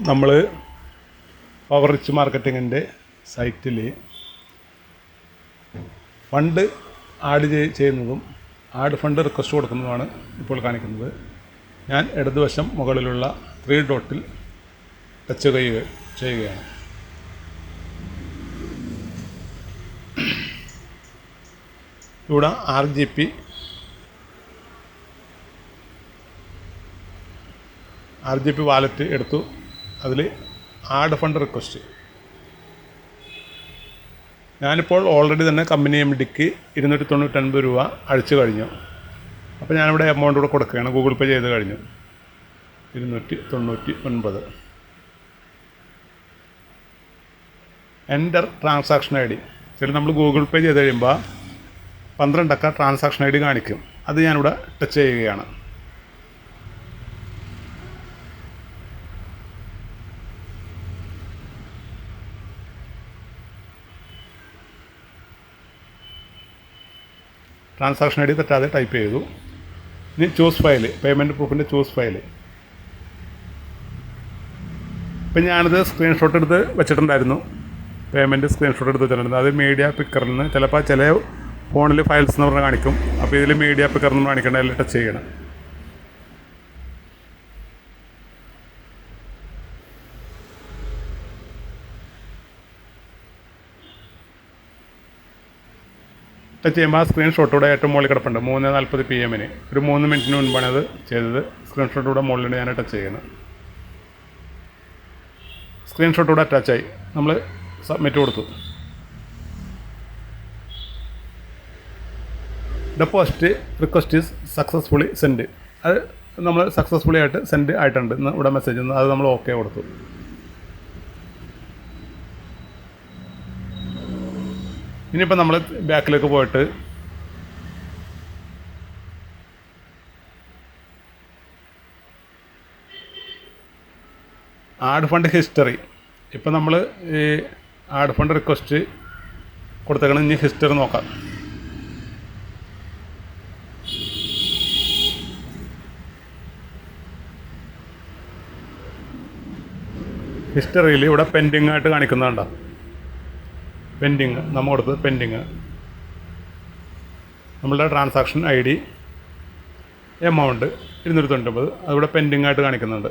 നമ്മൾ power rich മാർക്കറ്റിങ്ങിന്റെ സൈറ്റിൽ fund add ചെയ്- ചെയ്യുന്നതും ആഡ് ഫണ്ട് റിക്വസ്റ്റ് കൊടുക്കുന്നതുമാണ് ഇപ്പോൾ കാണിക്കുന്നത്. ഞാൻ ഇടതുവശം മുകളിലുള്ള ത്രീ ഡോട്ടിൽ ടച്ച് ചെയ്യുക ചെയ്യുകയാണ്. ഇവിടെ R G P R G P wallet എടുത്തു. അതിൽ ആഡ് ഫണ്ട് റിക്വസ്റ്റ് ഞാനിപ്പോൾ ഓൾറെഡി തന്നെ കമ്പനി എം ഡിക്ക് ഇരുന്നൂറ്റി തൊണ്ണൂറ്റൊൻപത് രൂപ അടിച്ചു കഴിഞ്ഞു. അപ്പോൾ ഞാനിവിടെ എമൗണ്ട് കൂടെ കൊടുക്കുകയാണ്. ഗൂഗിൾ പേ ചെയ്ത് കഴിഞ്ഞു. ഇരുന്നൂറ്റി തൊണ്ണൂറ്റി ഒൻപത് എന്റർ ട്രാൻസാക്ഷൻ ഐ ഡി ചില നമ്മൾ ഗൂഗിൾ പേ ചെയ്ത് കഴിയുമ്പോൾ പന്ത്രണ്ടക്ക ട്രാൻസാക്ഷൻ ഐ ഡി കാണിക്കും. അത് ഞാനിവിടെ ടച്ച് ചെയ്യുകയാണ്. ട്രാൻസാക്ഷൻ ഐ ഡി തെറ്റാതെ ടൈപ്പ് ചെയ്തു. ഇനി ചൂസ് ഫയൽ പേയ്മെന്റ് പ്രൂഫിന്റെ ചൂസ് ഫയൽ ഇപ്പം ഞാനത് സ്ക്രീൻഷോട്ട് എടുത്ത് വെച്ചിട്ടുണ്ടായിരുന്നു. പേയ്മെന്റ് സ്ക്രീൻഷോട്ട് എടുത്ത് വെച്ചിട്ടുണ്ടായിരുന്നു. അത് മീഡിയ പിക്കറിൽ നിന്ന് ചിലപ്പോൾ ചില ഫോണിൽ ഫയൽസ് എന്ന് പറഞ്ഞാൽ കാണിക്കും. അപ്പോൾ ഇതിൽ മീഡിയ പിക്കറിൽ നിന്ന് കാണിക്കേണ്ട ടച്ച് ചെയ്യണം. ടച്ച് ചെയ്യുമ്പോൾ ആ സ്ക്രീൻഷോട്ടൂടെ ഏറ്റവും മുകളിൽ കിടപ്പുണ്ട്. മൂന്ന് നാൽപ്പത് പി എമ്മിന് ഒരു മൂന്ന് മിനിറ്റിന് മുൻപാണ് അത് ചെയ്തത്. സ്ക്രീൻഷോട്ടൂടെ മുകളിലുണ്ട് ഞാൻ ടച്ച് ചെയ്യുന്നത് സ്ക്രീൻഷോട്ടൂടെ അറ്റാച്ചായി നമ്മൾ സബ്മിറ്റ് കൊടുത്തു. Deposit request is successfully send അത് നമ്മൾ സക്സസ്ഫുള്ളി ആയിട്ട് സെൻഡ് ആയിട്ടുണ്ട്. ഇവിടെ മെസ്സേജ് അത് നമ്മൾ ഓക്കെ കൊടുത്തു. ഇനിയിപ്പോൾ നമ്മൾ ബാക്കിലേക്ക് പോയിട്ട് ആഡ് ഫണ്ട് ഹിസ്റ്ററി. ഇപ്പം നമ്മൾ ഈ ആഡ് ഫണ്ട് റിക്വസ്റ്റ് കൊടുത്തേക്കണം ഇനി ഹിസ്റ്ററി നോക്കാം. ഹിസ്റ്ററിയിൽ ഇവിടെ പെൻഡിങ് ആയിട്ട് കാണിക്കുന്നുണ്ടോ പെൻഡിങ് നമ്മൾ കൊടുത്തത് പെൻഡിങ്. നമ്മളുടെ ട്രാൻസാക്ഷൻ ഐ ഡി എമൗണ്ട് ഇരുന്നൂറ്റി തൊണ്ണൂറ്റൊമ്പത്. അതിവിടെ പെൻഡിങ് ആയിട്ട് കാണിക്കുന്നുണ്ട്.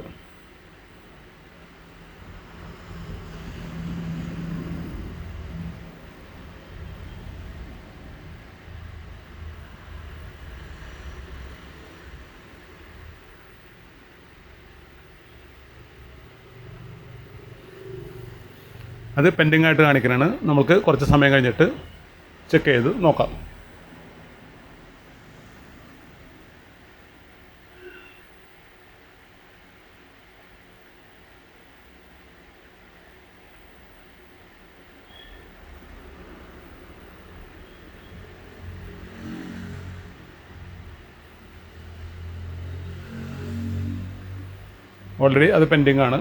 അത് പെൻഡിങ് ആയിട്ട് കാണിക്കുന്നതാണ് നമുക്ക് കുറച്ച് സമയം കഴിഞ്ഞിട്ട് ചെക്ക് ചെയ്ത് നോക്കാം. ഓൾറെഡി അത് പെൻഡിങ് ആണ്.